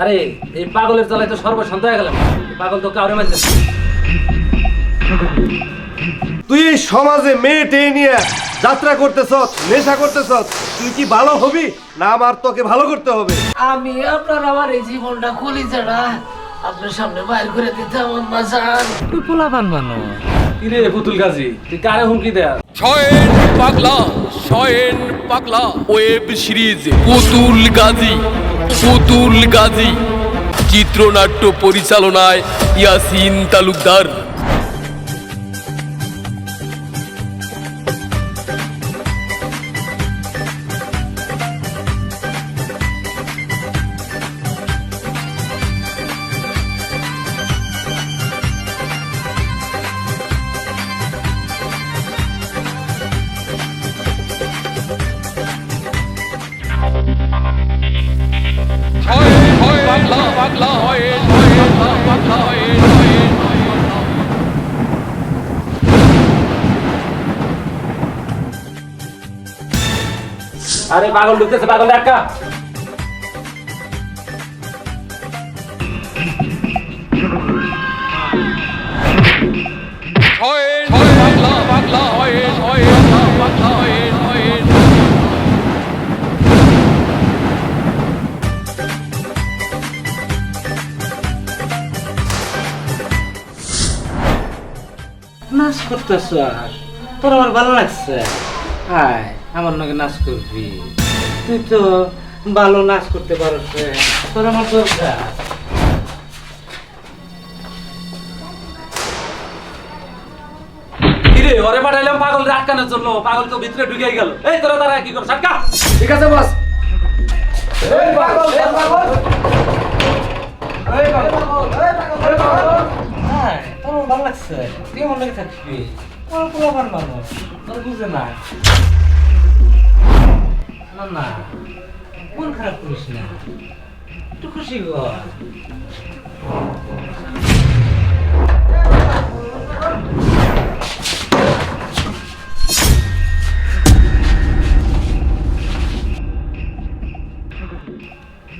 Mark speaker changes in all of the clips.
Speaker 1: আরে এই পাগলের জ্বালায় তো সর্বশান্ত হয়ে গেলাম। পাগল তো কাউরে মারতেছে
Speaker 2: তুই এই সমাজে মেয়ে টেয়ে নিয়ে যাত্রা করতেছ নেশা করতেছ তুই কি ভালো হবি? না আমার তোকে ভালো করতে হবে।
Speaker 3: আমি আপনার আমার এই জীবনটা খুলি ছাড়া আপনার সামনে বাইর করে দিতে আমার মাসান
Speaker 1: তুই পোলাপান মানুষ। কিরে পুতুল গাজী তুই কারে হুমকি দেয়া
Speaker 4: শয়েন পাগলা শয়েন পাগলা ওয়েব সিরিজ পুতুল গাজী পুতুল গাজী চিত্রনাট্য পরিচালনায় ইয়াসিন তালুকদার।
Speaker 1: আরে পাগল ঢুকতেছে পাগল একা
Speaker 4: শয়েন পাগলা পাগলা শয়েন শয়েন পাগলা শয়েন শয়েন
Speaker 1: নাচ করতেছ আর? তোর আমার ভালো লাগছে? আয়। আমার নাকি নাচ করবি? তুই তো ভালো নাচ করতে পারছ তোর আমার দরকার কিরে ওরে পাঠাইলাম পাগল আটকানোর জন্য। পাগল তো ভিতরে ঢুকে গেল। এই তোরা তারা কি করছ? আটকা।
Speaker 2: ঠিক আছে বস।
Speaker 1: হ্যাঁ তোর ভালো লাগছে। তুই মনে থাকবি? তোর পোলাপান মানুষ তোর বুঝে না। না না মন খারাপ করিস না একটু খুশি কর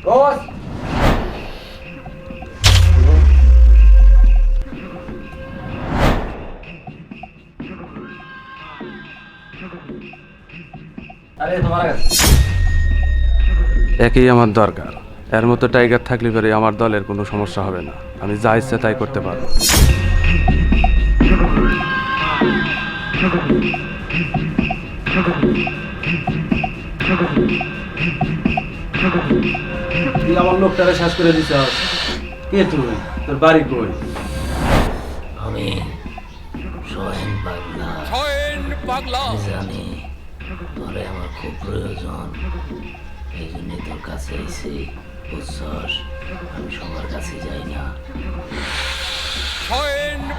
Speaker 2: বস
Speaker 1: আরে তোমার কাছে
Speaker 5: একই আমার দরকার। এর মতো টাইগার থাকলে পরে আমার দলের কোনো সমস্যা হবে না। আমি যা ইচ্ছা তাই করতে পারব।
Speaker 1: তুই আমার লোকটারে শেষ করে দিছ। কে তুই? তোর বাড়ি কই?
Speaker 3: আমি সোহেন পাগলা।
Speaker 4: শয়েন পাগলা।
Speaker 3: জানি তোরে আমার খুব প্রয়োজন। তোর কাছে এসেছি বুঝছস আমি সবার কাছে যাই না।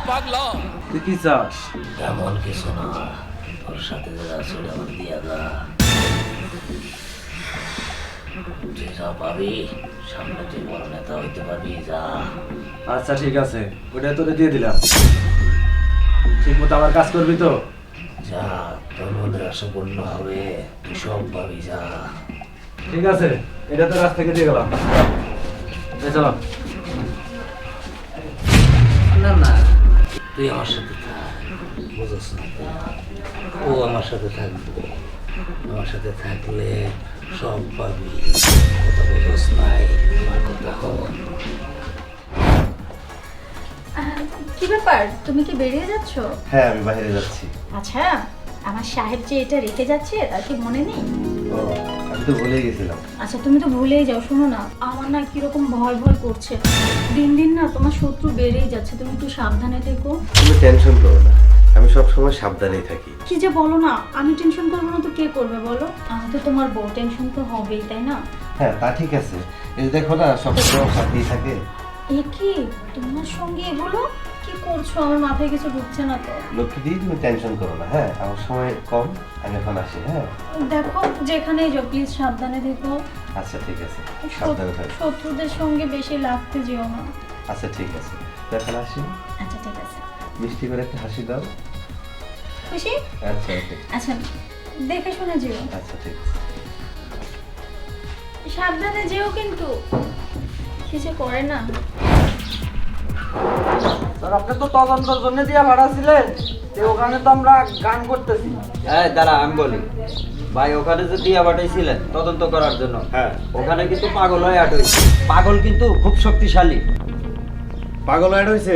Speaker 4: পাগলা।
Speaker 1: তুই কি চাস?
Speaker 3: এমন কিছু না। তোর সাথে যা আসলে আমার দিয়া দা। তুই যা পাবি সামনে তুই বড় নেতা হইতে পারবি যা।
Speaker 1: আচ্ছা ঠিক আছে। ওটা তোরে দিয়ে দিলাম। ঠিক মতো আমার কাজ করবি তো?
Speaker 3: যা তোর মনের আশা পূর্ণ হবে। তুই সব পাবি যা।
Speaker 1: ঠিক আছে এটা তো কাছ থেকে দিয়ে গেলাম চলো।
Speaker 3: না না তুই আমার সাথে থাক। বুঝছ? ও আমার সাথে থাকবে। আমার সাথে থাকলে সব পাবি। কথা বুঝছ নাই আমার কথা হন
Speaker 6: কি ব্যাপার? তুমি কি বেরিয়ে যাচ্ছ?
Speaker 2: হ্যাঁ আমি বাইরে যাচ্ছি।
Speaker 6: আচ্ছা আমার সাহেব যে এটা রেখে যাচ্ছে তার কি মনে নেই?
Speaker 2: তো ভুলে গেছিলাম।
Speaker 6: আচ্ছা তুমি তো ভুলেই যাও শোনো না। আমার না কীরকম ভয় ভয় করছে। দিন দিন না তোমার শত্রু বেড়েই যাচ্ছে তুমি একটু সাবধানে থেকো।
Speaker 2: তুমি টেনশন করো না। আমি সব সময় সাবধানেই থাকি।
Speaker 6: কি যে বলো না আমি টেনশন করব না তো কে করবে বলো? আমি তো তোমার বউ টেনশন তো হবেই তাই না?
Speaker 2: হ্যাঁ তা ঠিক আছে। এই দেখো না সব সময় সাথেই থাকে।
Speaker 6: এ কি? তোমার সঙ্গে এগুলো? কি করছ? আমার মাথায় কিছু ঢুকছে না তো।
Speaker 2: লক্ষ্মী দিয়ে তুমি টেনশন করো না হ্যাঁ? আমার সময় কম আমি এখন আসি হ্যাঁ?
Speaker 6: দেখো যেখানেই যাও প্লিজ সাবধানে থেকো।
Speaker 2: আচ্ছা ঠিক আছে। সাবধানে থাকো।
Speaker 6: শত্রুদের সঙ্গে বেশি লাগতে যেও না।
Speaker 2: আচ্ছা ঠিক আছে। এখন আসি।
Speaker 6: আচ্ছা ঠিক আছে।
Speaker 2: মিষ্টি করে একটা হাসি দাও।
Speaker 6: খুশি?
Speaker 2: আচ্ছা
Speaker 6: আচ্ছা দেখে শুনে যেও।
Speaker 2: আচ্ছা ঠিক আছে।
Speaker 6: সাবধানে যেও কিন্তু। কিছু করে না।
Speaker 7: আপনি তো তদন্তের জন্য দিয়া ভাড়া ছিলেন ওখানে তো আমরা গান করতেছি।
Speaker 8: হ্যাঁ দাঁড়া আমি বলি। ভাই ওখানে যে দিয়া পাঠাইছিলেন তদন্ত করার জন্য
Speaker 2: হ্যাঁ।
Speaker 8: ওখানে কিন্তু পাগল হয়ে আট হয়েছে পাগল কিন্তু খুব শক্তিশালী।
Speaker 2: পাগল অ্যাড হয়েছে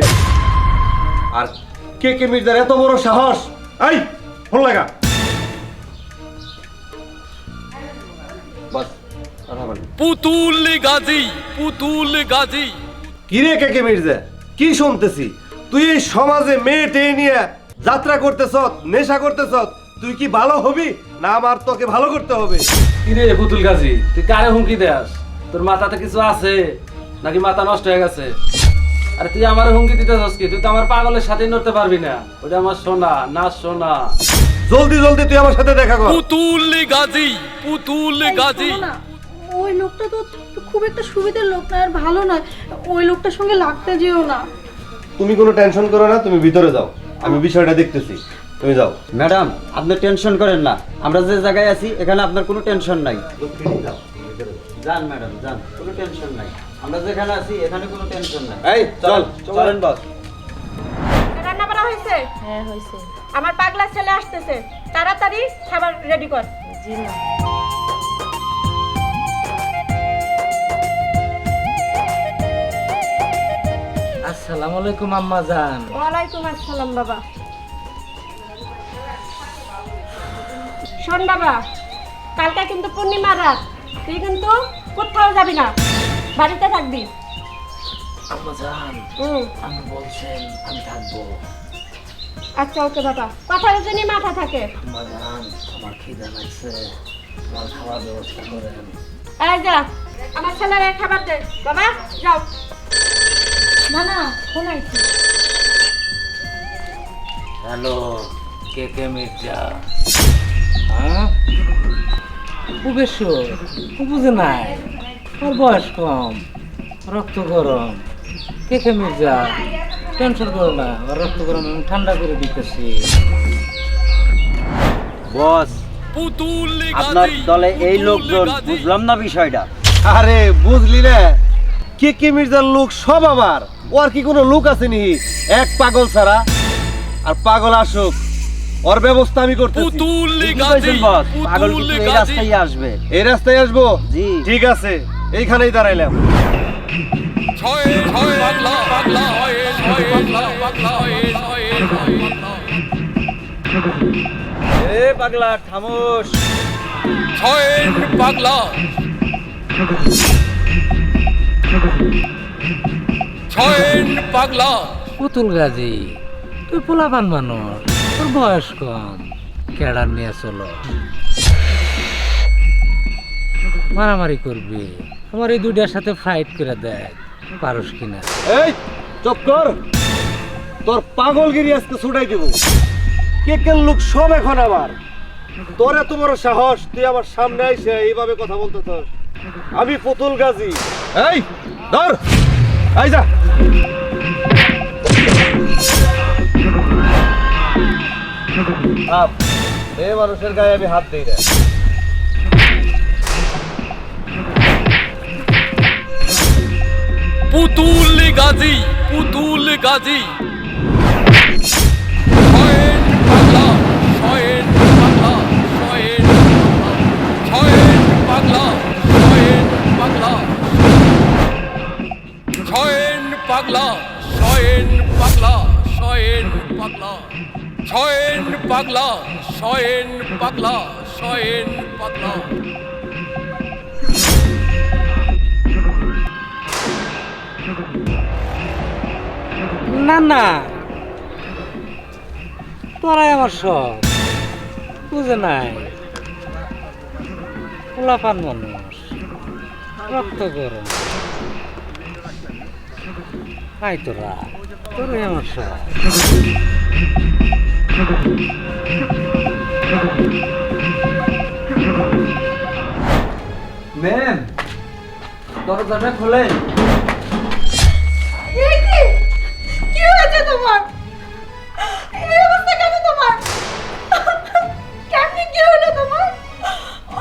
Speaker 2: আর কে কে মির্জার এত বড় সাহস? এই ফোন লাগা।
Speaker 8: বস
Speaker 4: পুতুল গাজী পুতুল গাজী।
Speaker 2: কিরে কে কে মির্জা? কি শুনতেছি? তুই এই সমাজে মেয়ে টেয়ে নিয়ে যাত্রা করতেছ নেশা করতেছ তুই কি ভালো হবি? না আমার তোকে ভালো করতে হবে।
Speaker 5: কিরে পুতুল গাজী তুই কারে হুমকি দেস তোর মাথাতে কিছু আছে? নাকি মাথা নষ্ট হয়ে গেছে? আরে তুই আমার হুমকি দিতে চাস কি? তুই তো আমার পাগলের সাথেই নড়তে পারবি না। ওটা আমার সোনা না সোনা।
Speaker 2: জলদি জলদি তুই আমার সাথে দেখা কর।
Speaker 4: পুতুল গাজী পুতুল গাজী
Speaker 6: না, ওই লোকটা তো খুব একটা সুবিধার লোক না আর ভালো নয়। ওই লোকটার সঙ্গে লাগতে যেও না।
Speaker 2: তুমি কোনো টেনশন করো না তুমি ভিতরে যাও। আমি বিষয়টা দেখতেছি। তুমি যাও।
Speaker 8: ম্যাডাম আপনি টেনশন করেন না। আমরা যে জায়গায় আছি এখানে আপনার কোনো টেনশন নাই। যান ম্যাডাম যান। কোনো টেনশন নাই। আমরা যেখানে আছি এখানে কোনো টেনশন নাই।
Speaker 2: এই চল।
Speaker 8: চলেন বস।
Speaker 9: রান্না করা হয়েছে?
Speaker 6: হ্যাঁ হয়েছে।
Speaker 9: আমার পাগলা ছেলে আসতেছে। তাড়াতাড়ি খাবার রেডি কর।
Speaker 6: জি না
Speaker 3: আসসালামু আলাইকুম আম্মা জান।
Speaker 9: ওয়ালাইকুম আসসালাম বাবা। শোন বাবা কালকে কিন্তু পূর্ণিমা রাত। তুই কিন্তু কোথাও যাবি না বাড়িতে থাকবি।
Speaker 3: আম্মা জান
Speaker 9: হুম।
Speaker 3: আমি বলছেন আমি থাকব।
Speaker 9: আচ্ছা ওকে বাবা। কথার জন্যই মাথা থাকে।
Speaker 3: আম্মা জান আমার খিদে লাগছে। আমার খাওয়ার ব্যবস্থা করেন
Speaker 9: এই যা আমার ছেলের খাবার দে। বাবা যাও।
Speaker 6: না না শোনাইছি
Speaker 3: হ্যালো কে কে মির্জা? হ্যাঁ? উপেশ বুঝে নাই। ওর বয়স কম? রক্ত গরম। কে কে মির্জা? টেনশন করো না ওর রক্ত গরম আমি ঠান্ডা করে দিতেছি।
Speaker 8: বস
Speaker 4: পুতুল
Speaker 8: আপনার দলে এই লোকজন বুঝলাম না বিষয়টা।
Speaker 2: আরে বুঝলি রে। কে কে মির্জার লোক সব আমার ও আর কি কোনো লোক আছে নি? এক পাগল ছাড়া। আর পাগল আসুক ওর ব্যবস্থা আমি করতেছি।
Speaker 8: পাগল কিন্তু এই রাস্তায় আসবে।
Speaker 2: এই রাস্তায় আসব?
Speaker 8: জি।
Speaker 2: ঠিক আছে এইখানেই দাঁড়াইলাম।
Speaker 8: এ পাগলা খামোশ।
Speaker 4: ছয় পাগলা। পাগলা।
Speaker 3: পুতুল গাজী তুই পোলাপান মানুষ তোর বয়স কম কেডার নিয়ে চলো। মারামারি করবি আমার এই দুইটার সাথে ফাইট করে দেখ পারস কিনা।
Speaker 2: এই চুপ কর। তোর পাগলগিরি আজকে ছুটাই দেব। কে কে লোক সব এখন আমার তোর এত বড় সাহস তুই আমার সামনে আইসে এইভাবে কথা বলতেছস। আমি পুতুল গাজী। এই ধর। এই যা। এ মানুষের গায়ে আমি হাত দিই না।
Speaker 4: পুতুল গাজী পুতুল গাজী। পাগলা ছয়েন পাগলা ছয়েন পাগলা। ছয়েন পাগলা ছয়েন পাগলা ছয়েন পাগলা।
Speaker 3: না না। তোরাই আমার সব। বুঝে নাই? পোলাপান মানুষ। রক্ত গরম। আই তোরা। আমার সব
Speaker 8: ম্যাম দরজাটা খোলেন।
Speaker 9: এই কি? কি হয়েছে তোমার? এই অবস্থা কেন তোমার? কেমনি কি হলো তোমার?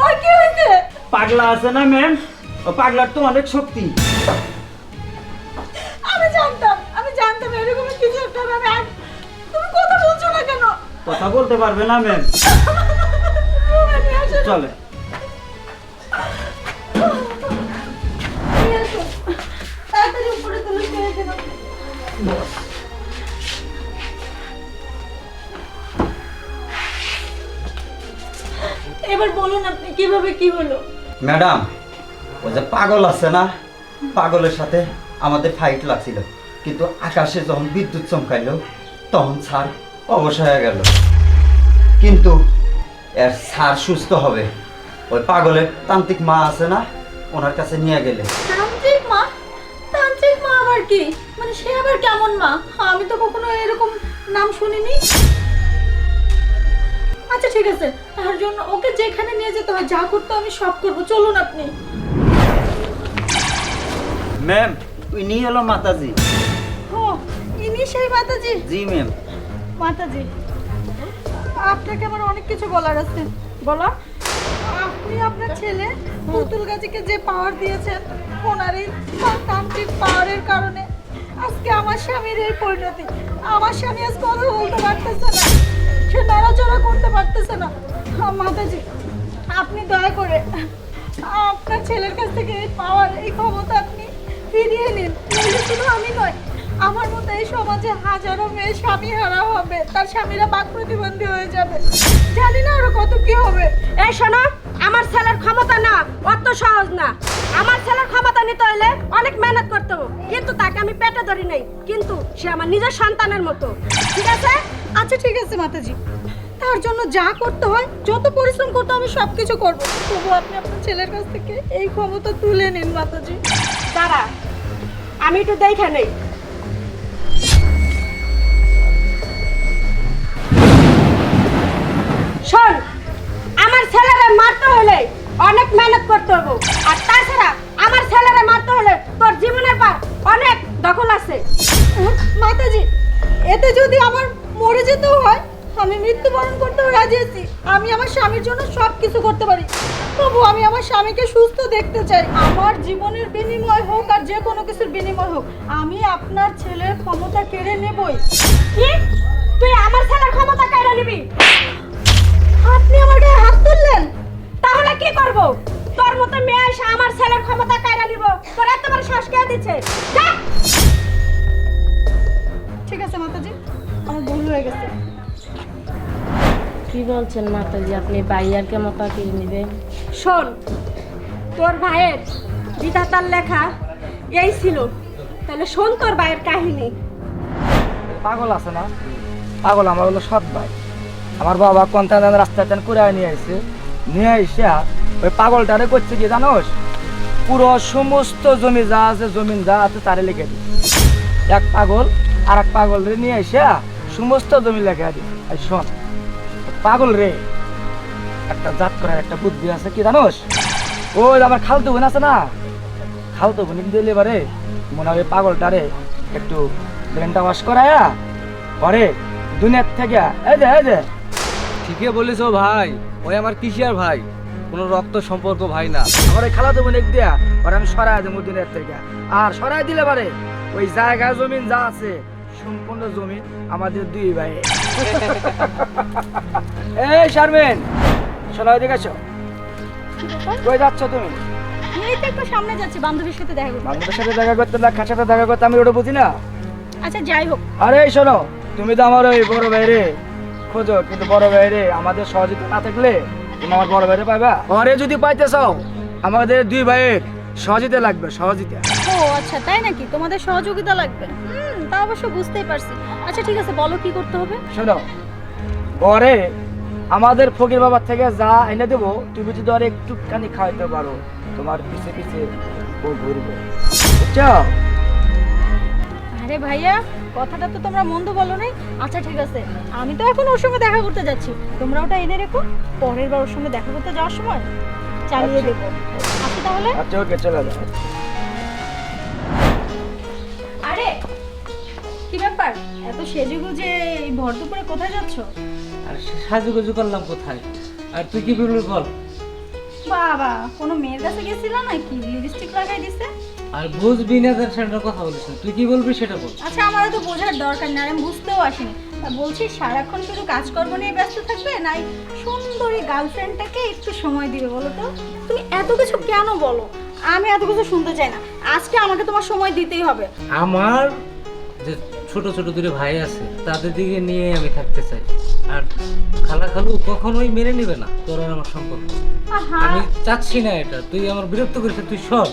Speaker 9: আর কি হয়েছে?
Speaker 8: পাগলা আছে না ম্যাম? ও পাগলার তো অনেক শক্তি। বলতে পারবে না ম্যাম। চলে।
Speaker 6: এবার বলুন আপনি কীভাবে কি হলো?
Speaker 8: ম্যাডাম ওই যে পাগল আছে না? পাগলের সাথে আমাদের ফাইট লাগছিল। কিন্তু আকাশে যখন বিদ্যুৎ চমকাইলো তখন স্যার অবশ হয়ে গেল। কিন্তু এর স্যার সুস্থ হবে। ওই পাগলের তান্ত্রিক মা আছে না? ওনার কাছে নিয়ে গেলে।
Speaker 6: তান্ত্রিক মা? তান্ত্রিক মা আবার কি? মানে সে আবার কেমন মা? আমি তো কখনো এরকম নাম শুনিনি। আচ্ছা ঠিক আছে। তার জন্য ওকে যেখানে নিয়ে যেতে হয় যা করতে আমি সব করব। চলুন আপনি।
Speaker 8: ম্যাম ইনি হলো মাতাজি।
Speaker 6: ও ইনি সেই মাতাজি?
Speaker 8: জি ম্যাম।
Speaker 6: মাতাজি। আপনাকে আমার অনেক কিছু বলার আছে। বলো। আপনি আপনার ছেলে পুতুল গাজীকে যে পাওয়ার দিয়েছেন ওনার এই তান্ত্রিক পাওয়ারের কারণে আজকে আমার স্বামীর এই পরিণতি। আমার স্বামী আজ কথা বলতে পারতেছে না। সে নড়াচড়া করতে পারতেছে না। মাতাজি, আপনি দয়া করে আপনার ছেলের কাছ থেকে এই পাওয়ার এই ক্ষমতা আপনি ফিরিয়ে নিন। শুধু আমি নয় আমার মতো এই সমাজে হাজারো মেয়ে স্বামী হারা হবে। তার স্বামীরা বাক প্রতিবন্ধী হয়ে যাবে। জানি না আরও কত কি হবে।
Speaker 9: এই শোনো আমার ছেলের ক্ষমতা না অত সহজ না। আমার ছেলের ক্ষমতা নিতে হলে অনেক মেহনত করতে হবে। কিন্তু তাকে আমি পেটে ধরি নাই। কিন্তু সে আমার নিজের সন্তানের মতো। ঠিক আছে?
Speaker 6: আচ্ছা ঠিক আছে মাতাজি। তার জন্য যা করতে হয় যত পরিশ্রম করতে আমি সব কিছু করব। তবু আপনি আপনার ছেলের কাছ থেকে এই ক্ষমতা তুলে নিন মাতাজি।
Speaker 9: দাঁড়া আমি একটু দেখে নেই। করতে হবে আর তাছাড়া আমার ছেলেরে মারতে হলে তোর জীবনের পর অনেক দখল আছে।
Speaker 6: মাতাজি এতে যদি আমার মরে যেতেও হয় আমি মৃত্যুবরণ করতেও রাজি আছি। আমি আমার স্বামীর জন্য সব কিছু করতে পারি। তবু আমি আমার স্বামীকে সুস্থ দেখতে চাই। আমার জীবনের বিনিময় হোক আর যে কোনো কিছুর বিনিময় হোক আমি আপনার ছেলের ক্ষমতা কেড়ে নেবই।
Speaker 9: কি? তুই আমার ছেলের ক্ষমতা কেড়ে নিবি?
Speaker 6: আপনি আমার গায়ে হাত তুললেন?
Speaker 9: তাহলে কি করব? তোর মতো মেয়ে এসে আমার ছেলের ক্ষমতা কেড়ে নিব। তোর এত বড় শ্বাস কে দিচ্ছে
Speaker 6: ঠিক আছে মাতাজি। আমার ভুল হয়ে গেছে।
Speaker 10: কি বলছেন মাতাজি? আপনি বাইয়ারকে মতো কিনে নেবেন?
Speaker 9: শোন তোর ভাইয়ের বিধাতার লেখা এই ছিল। তাহলে শোন তোর ভাইয়ের কাহিনী।
Speaker 11: পাগল আছে না? পাগল আমার হলো সৎ ভাই। আমার বাবা কন্টেনার রাস্তা টান করে নিয়ে আসছে নিয়ে এসে ওই পাগলটারে করছে কি জানোস? পুরো সমস্ত জমি যা আছে জমিন যা আছে তারে লিখে দিই এক পাগল আর এক পাগল রে নিয়ে এসে সমস্ত জমি লেখা দিই আর শোন, পাগল রে, একটা জাত করার একটা বুদ্ধি আছে কি জানোস? ওই আমার খালতু বোন আছে না, খালতু বোন দিলে এবারে মনে হয় পাগলটারে একটু ব্রেনটা ওয়াশ করায়া পরে দুনিয়ার থেকে, এই যে এই যে।
Speaker 5: ঠিকই বলিস ভাই, ওই আমার কিসিয়ার ভাই। কোনো রক্ত সম্পর্ক ভাই না।
Speaker 11: আমার ওই খালাতো বোন এক দিয়া পরে আমি সরাই দেবো দিনের থেকে। আর সরাই দিলে পারে ওই জায়গা জমিন যা আছে সম্পূর্ণ জমিন আমাদের দুই ভাই। এই শারমিন শোনো ওইদিকে আসো। কই যাচ্ছ তুমি?
Speaker 6: এই তো একটু সামনে যাচ্ছি বান্ধবীর সাথে দেখা
Speaker 11: বান্ধবের সাথে দেখা করতে না খার সাথে দেখা করতে আমি ওটা বুঝি না?
Speaker 6: আচ্ছা যাই হোক।
Speaker 11: আরে শোনো তুমি তো আমার ওই বড় ভাইরে খোঁজো কিন্তু বড় ভাইরে আমাদের সহযোগিতা না থাকলে তুমি আমার বড় ভাইরে পাইবা? ঘরে যদি পাইতে চাও আমাদের দুই ভাইয়ের সহযোগিতা লাগবে সহযোগিতা।
Speaker 6: ও আচ্ছা তাই নাকি? তোমাদের সহযোগিতা লাগবে। হুম তা অবশ্য বুঝতেই পারছি। আচ্ছা ঠিক আছে বলো কি করতে হবে?
Speaker 11: শোনো পরে আমাদের ফকির বাবার থেকে যা এনে দেবো তুমি যদি আর একটুখানি খাওয়াইতে পারো তোমার পিছে পিছে ও ঘুরবে। বুঝছ?
Speaker 6: আরে ভাইয়া কথাটা তো তোমরা মন্দ বলো নাই। আচ্ছা ঠিক আছে। আমি তো এখন ওর সঙ্গে দেখা করতে যাচ্ছি। তোমরা ওটা এনে রেখো। পরের বার ওর সঙ্গে দেখা করতে যাওয়ার সময় চালিয়ে দেবো আচ্ছা তাহলে?
Speaker 11: আচ্ছা ওকে চলে যাও।
Speaker 6: আরে কি ব্যাপার? এত সেজেগুজে এই ভর দুপুরে কোথায় যাচ্ছ?
Speaker 3: আর সাজুগুজু করলাম কোথায়? আর তুই কি বলবি বল?
Speaker 6: বাবা কোনো মেয়ের কাছে গেছিল নাকি? লিপস্টিক লাগাই দিছে?
Speaker 3: আর বুঝবি না তার সেটার কথা বলিস না তুই কি বলবি সেটা বল।
Speaker 6: আচ্ছা আমার তো বোঝার দরকার নেই আর আমি বুঝতেও আসিনি। তা বলছি সারাক্ষণ শুধু কাজকর্ম নিয়ে ব্যস্ত থাকবে নাই সুন্দরী গার্লফ্রেন্ডটাকে একটু সময় দিবে বলো তো? তুমি এত কিছু কেন বলো? আমি এত কিছু শুনতে চাই না। আজকে আমাকে তোমার সময় দিতেই হবে।
Speaker 12: আমার যে ছোট ছোট দুটো ভাই আছে তাদের দিকে নিয়ে আমি থাকতে চাই। আর খালা খালু কখনোই মেনে নেবে না তোর আর আমার সম্পর্ক। আমি চাচ্ছি না এটা। তুই আমার বিরক্ত করেছিস তুই সর।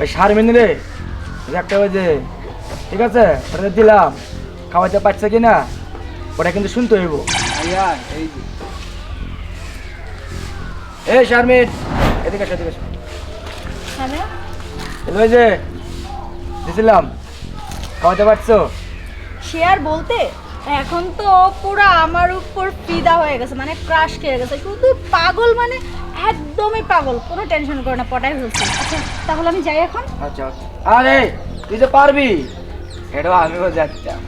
Speaker 11: ওই শারমিন রে একটা ওই যে ঠিক আছে? ওটা দিলাম। খাওয়াতে পারছে কি না ওটা কিন্তু শুনতে হইব। এই শারমিন এদিকে আসো, এদিকে আসো। ওই যে দিছিলাম। খাওয়াতে পারছ?
Speaker 6: সে আর বলতে এখন তো পুরো আমার উপর ফিদা হয়ে গেছে মানে ক্রাশ খেয়ে গেছে। শুধু পাগল মানে একদমই পাগল কোনো টেনশন করে না পটাই হচ্ছে আচ্ছা তাহলে আমি যাই এখন?
Speaker 11: আচ্ছা আচ্ছা। আরে তুই যে পারবি? এটাও আমিও যাচ্ছিলাম।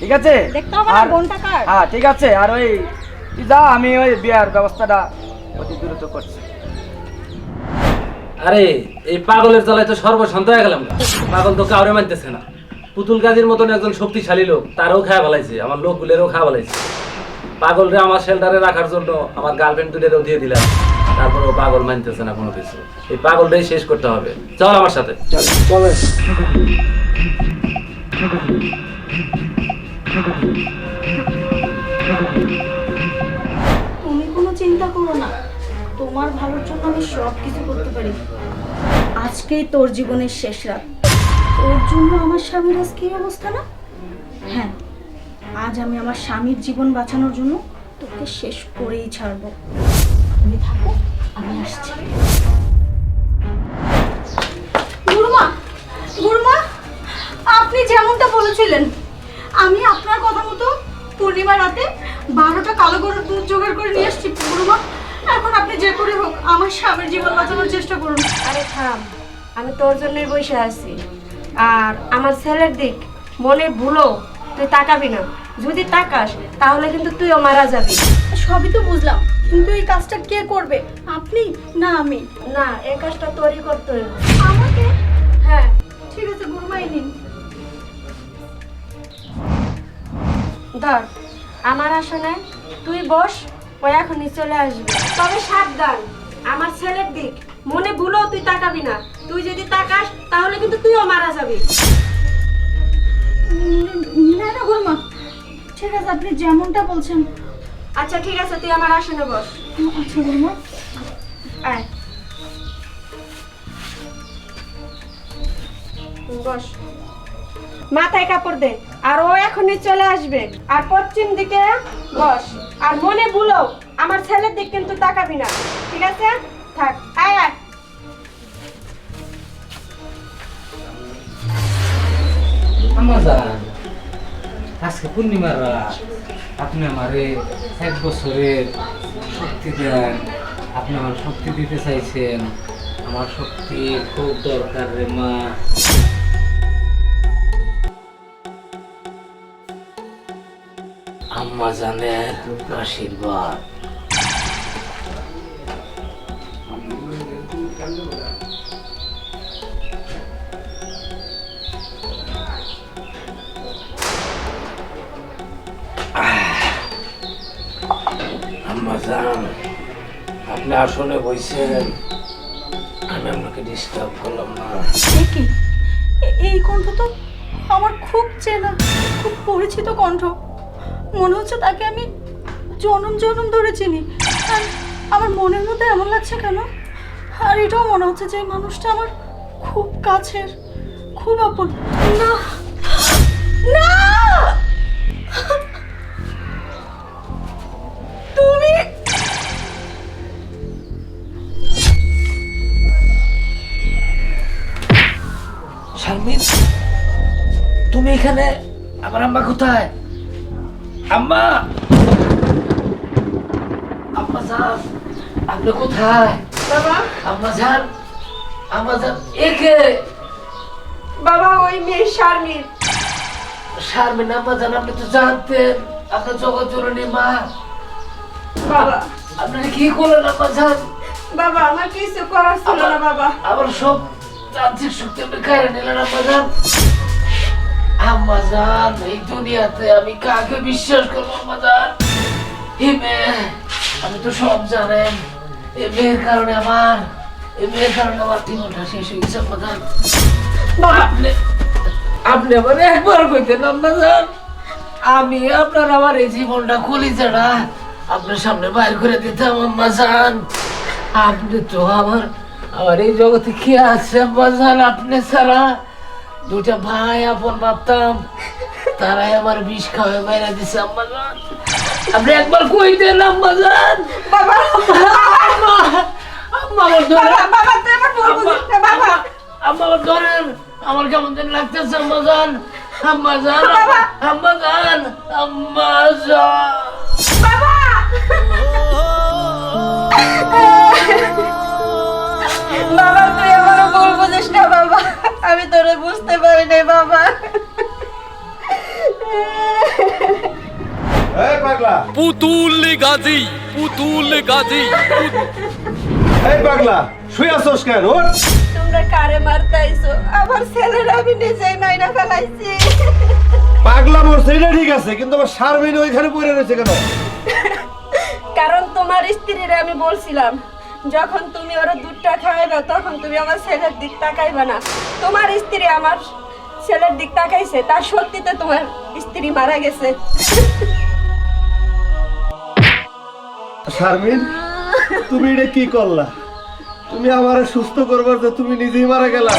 Speaker 11: ঠিক আছে?
Speaker 6: দেখতে হবে না
Speaker 11: আর-
Speaker 6: বোনটা কার?
Speaker 11: হ্যাঁ ঠিক আছে। আর ওই তুই যা আমি ওই বিয়ার ব্যবস্থাটা অতি দ্রুত করছে।
Speaker 5: আরে এই পাগলের জ্বালায় তো সর্বশান্ত হয়ে গেলাম। পাগল তো কাউরে মানতেছে না। পুতুল গাজীর মতন একজন শক্তিশালী লোক, তারও খাওয়া ফেলাইছে, আমার লোকগুলোরও খাওয়া ফেলাইছে। পাগলরে আমার শেল্টারে রাখার জন্য আমার গার্লফ্রেন্ড দুটোরও দিয়ে দিলাম তারপর ও পাগল মানতেছে না কোনো কিছু। এই পাগলটাই শেষ করতে হবে। চল আমার সাথে।
Speaker 6: তুমি কোনো চিন্তা করো না। তোমার ভালোর জন্য আমি সব কিছু করতে পারি। আজকেই তোর জীবনের শেষ রাত। ওর জন্য আমার স্বামীর আজ কি অবস্থা না? হ্যাঁ আজ আমি আমার স্বামীর জীবন বাঁচানোর জন্য তোকে শেষ করেই ছাড়বো। তুমি থাকো, আমি আসছি। গুরুমা গুরুমা, আপনি যেমনটা বলেছিলেন, আমি আপনার কথা মতো পূর্ণিমা রাতে বারোটা কালো গরুর দুধ জোগাড় করে নিয়ে এসেছি গুরুমা, এখন আপনি যে করে হোক, আমার স্বামীর জীবন বাঁচানোর চেষ্টা করুন।
Speaker 9: আরে থাম, আমি তোর জন্যই বসে আছি। আর আমার ছেলের দিক মনে ভুলো তুই তাকাবি না। যদি তাকাস তাহলে কিন্তু তুইও মারা যাবি।
Speaker 6: সবই তো বুঝলাম কিন্তু এই কাজটা কে করবে? আপনি না আমি?
Speaker 9: না এই কাজটা তৈরি করতে হইব
Speaker 6: আমাকে?
Speaker 9: হ্যাঁ।
Speaker 6: ঠিক আছে এই নিন।
Speaker 9: ধর আমার আসনে তুই বস ও এখনই চলে আসবে। তবে সাবধান। আমার ছেলের দিক। মনে ভুলো তুই তাকাবি না। তুই যদি তাকাস তাহলে কিন্তু তুইও মারা যাবি।
Speaker 6: না না গুরুমা ঠিক আছে আপনি যেমনটা বলছেন।
Speaker 9: আচ্ছা ঠিক আছে তুই আমার আসনে বস।
Speaker 6: আচ্ছা
Speaker 9: আয়। বস। মাথায় কাপড় দে আর ও এখনই চলে আসবে। আর পশ্চিম দিকে বস। আর মনে ভুলো আমার ছেলের দিক কিন্তু তাকাবি না, ঠিক আছে? থাক, আয় আয়।
Speaker 1: আজকে পূর্ণিমার আপনি আমারে এক বছরের শক্তি দেন। আপনি আমার শক্তি দিতে চাইছেন। আমার শক্তি খুব দরকার রে মা। আম্মা জানের আশীর্বাদ। আপনি আসনে বইছেন। আমি আপনাকে ডিস্টার্ব করলাম
Speaker 6: এই কণ্ঠ তো আমার খুব চেনা, খুব পরিচিত কণ্ঠ। মনে হচ্ছে তাকে আমি জনম জনম ধরে চিনি। আমার মনের মধ্যে এমন লাগছে কেন? আর এটাও মনে হচ্ছে যে মানুষটা আমার খুব কাছের, খুব আপন। না! না! তুমি!
Speaker 1: শারমিন, তুমি এখানে? আমার আম্মা কোথায়? আম্মা! আম্মা যান আপনি কোথায়?
Speaker 9: বাবা?
Speaker 1: আম্মা যান একে।
Speaker 9: বাবা ওই মেয়ে শারমিন।
Speaker 1: শারমিন আম্মা আপনি তো জানতেন আপনার জগৎ জননী মা।
Speaker 9: বাবা।
Speaker 1: আপনি কি করলেন আম্মা
Speaker 9: বাবা আমার কিছু করার ছিল না বাবা।
Speaker 1: আমার সব যান্ত্রিক শক্তি আপনি খাইয়ে নিলেন আম্মা যান এই দুনিয়াতে আমি কাকে বিশ্বাস করব এই আমি তো সব জানেন। এই মেয়ের কারণে আমার, এই মেয়ের কারণে আমার জীবনটা শেষ হয়ে আম্মা আপনি আপনি আমার একবার কইতেন আম্মা যান আমি আপনার আমার এই জীবনটা কলিজাটা আপনার সামনে বাইর করে দিতাম, আম্মা যান আপনি তো আমার আমার এই জগতে কি আছে, আম্মা যান আপনি ছাড়া দুটা ভাই আপন ভাবতাম, তারাই আমার বিষ খাওয়াই মেরে দিছে, আম্মা যান আপনি একবার কই দেন আম্মা যান
Speaker 9: বাবা।
Speaker 1: আম্মা আম্মা আমার ধরেন
Speaker 9: বাবা তুই আমার ভুল বুঝিস না, বাবা।
Speaker 1: আম্মা আমার ধরেন আমার কেমন যেন লাগতেছে আম্মা যান আম্মা যান আম্মা যান আম্মা যান
Speaker 9: বাবা বাবা তুই আমার ভুল বুঝিস না বাবা। আমি তোরে বুঝতে পারি নাই বাবা।
Speaker 13: পাগল।
Speaker 4: পুতুল গাজী পুতুল গাজী।
Speaker 2: এই পাগলা শুয়ে আসোস কেন? ওঠ।
Speaker 9: তোমরা কারে মারতাইছো আমার ছেলের আমি নিজেই মাইনা ফেলাইছি।
Speaker 2: পাগলা মরছে এটা ঠিক আছে কিন্তু আমার শারমিন ওইখানে পড়ে রয়েছে কেন?
Speaker 9: কারণ তোমার স্ত্রীরে আমি বলছিলাম যখন তুমি ওরা দুধটা খাওয়াইবে তখন তুমি আমার ছেলের দিক তাকাইবে না। তোমার স্ত্রী আমার ছেলের দিক তাকাইছে তার সত্যিতে তোমার স্ত্রী মারা গেছে।
Speaker 2: শারমিন তুমি এটা কি করলা? তুমি আমার সুস্থ করবার তো তুমি নিজেই মারা গেলা।